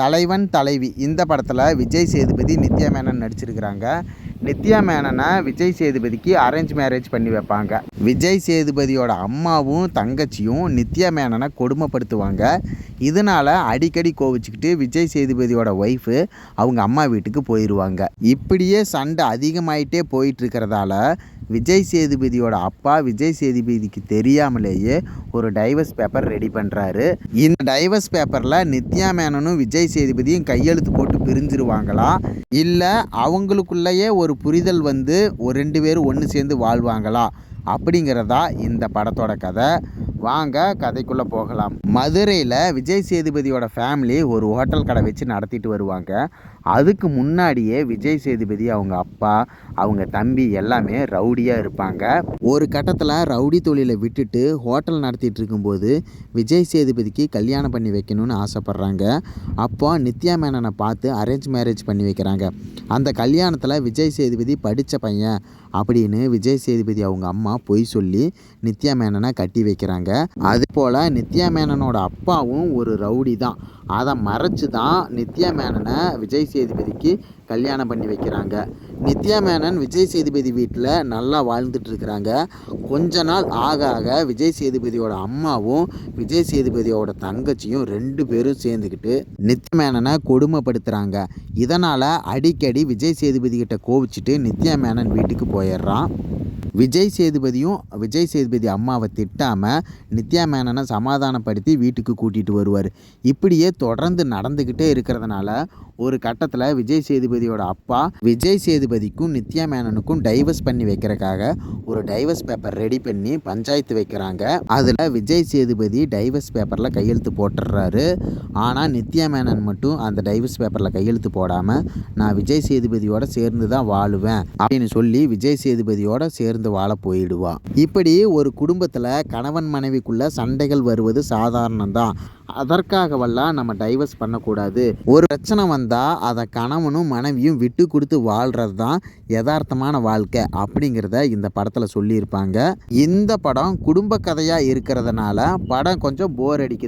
தலைவன் தலைவி. இந்த படத்தில் விஜய் சேதுபதி நித்யா மேனன் நடிச்சிருக்கிறாங்க. நித்யா மேனனை விஜய் சேதுபதிக்கு அரேஞ்ச் மேரேஜ் பண்ணி வைப்பாங்க. விஜய் சேதுபதியோட அம்மாவும் தங்கச்சியும் நித்யா மேனனை கொடுமைப்படுத்துவாங்க. இதனால் அடிக்கடி கோவிச்சுக்கிட்டு விஜய் சேதுபதியோட ஒய்ஃபு அவங்க அம்மா வீட்டுக்கு போயிடுவாங்க இப்படியே சண்டை அதிகமாயிட்டே போயிட்டு இருக்கிறதால விஜய் சேதுபதியோட அப்பா விஜய் சேதுபதிக்கு தெரியாமலேயே ஒரு டைவர்ஸ் பேப்பர் ரெடி பண்ணுறாரு இந்த டைவர்ஸ் பேப்பரில் நித்யா மேனனும் விஜய் சேதுபதியும் கையெழுத்து போட்டு பிரிஞ்சிருவாங்களா? இல்லை அவங்களுக்குள்ளேயே ஒரு புரிதல் வந்து ஒரு ரெண்டு பேரும் ஒன்று சேர்ந்து வாழ்வாங்களா? அப்படிங்கிறதா இந்த படத்தோட கதை. வாங்க கதைக்குள்ளே போகலாம். மதுரையில் விஜய் சேதுபதியோட ஃபேமிலி ஒரு ஹோட்டல் கடை வச்சு நடத்திட்டு வருவாங்க. அதுக்கு முன்னாடியே விஜய் சேதுபதி அவங்க அப்பா அவங்க தம்பி எல்லாமே ரவுடியாக இருப்பாங்க. ஒரு கட்டத்தில் ரவுடி தொழிலை விட்டுட்டு ஹோட்டல் நடத்திட்டு இருக்கும்போது விஜய் சேதுபதிக்கு கல்யாணம் பண்ணி வைக்கணும்னு ஆசைப்பட்றாங்க. அப்போ நித்யா மேனனை பார்த்து அரேஞ்ச் மேரேஜ் பண்ணி வைக்கிறாங்க. அந்த கல்யாணத்தில் விஜய் சேதுபதி படித்த பையன் அப்படின்னு விஜய் சேதுபதி அவங்க அம்மா பொய் சொல்லி நித்யா மேனனை கட்டி வைக்கிறாங்க. அது போல் நித்யா மேனனோட அப்பாவும் ஒரு ரவுடி தான். அதை மறைச்சு தான் நித்யா மேனனை விஜய் சேதுபதிக்கு கல்யாணம் பண்ணி வைக்கிறாங்க. நித்யா மேனன் விஜய் சேதுபதி வீட்டில் நல்லா வாழ்ந்துட்டு இருக்கிறாங்க. கொஞ்ச நாள் ஆக ஆக விஜய் சேதுபதியோட அம்மாவும் விஜய் சேதுபதியோட தங்கச்சியும் ரெண்டு பேரும் சேர்ந்துக்கிட்டு நித்யா மேனனை கொடுமைப்படுத்துகிறாங்க இதனால் அடிக்கடி விஜய் சேதுபதி கிட்ட கோவிச்சிட்டு நித்யா மேனன் வீட்டுக்கு போயிடுறான். விஜய் சேதுபதியும் விஜய் சேதுபதி அம்மாவை திட்டாமல் நித்யா மேனனை சமாதானப்படுத்தி வீட்டுக்கு கூட்டிகிட்டு வருவார். இப்படியே தொடர்ந்து நடந்துக்கிட்டே இருக்கிறதுனால ஒரு கட்டத்தில் விஜய் சேதுபதியோட அப்பா விஜய் சேதுபதிக்கும் நித்யா மேனனுக்கும் டைவர்ஸ் பண்ணி வைக்கிறக்காக ஒரு டைவர்ஸ் பேப்பர் ரெடி பண்ணி பஞ்சாயத்து வைக்கிறாங்க. அதில் விஜய் சேதுபதி டைவர்ஸ் பேப்பரில் கையெழுத்து போட்டுடுறாரு. ஆனால் நித்யா மேனன் மட்டும் அந்த டைவர்ஸ் பேப்பரில் கையெழுத்து போடாமல் நான் விஜய் சேதுபதியோட சேர்ந்து தான் வாழுவேன் அப்படின்னு சொல்லி விஜய் சேதுபதியோட சேர்ந்து வாழ போயிடுவா. இப்படி ஒரு குடும்பத்தில் கணவன் மனைவிக்குள்ள சண்டைகள் வருவது சாதாரணம் தான் அதற்காகவெல்லாம் நம்ம டைவர்ஸ் பண்ணக்கூடாது. ஒரு பிரச்சனை வந்தால் அதை கணவனும் மனைவியும் விட்டு கொடுத்து வாழ்கிறது தான் யதார்த்தமான வாழ்க்கை அப்படிங்கிறத இந்த படத்தில் சொல்லியிருப்பாங்க. இந்த படம் குடும்ப கதையாக இருக்கிறதுனால படம் கொஞ்சம் போர் அடிக்குது.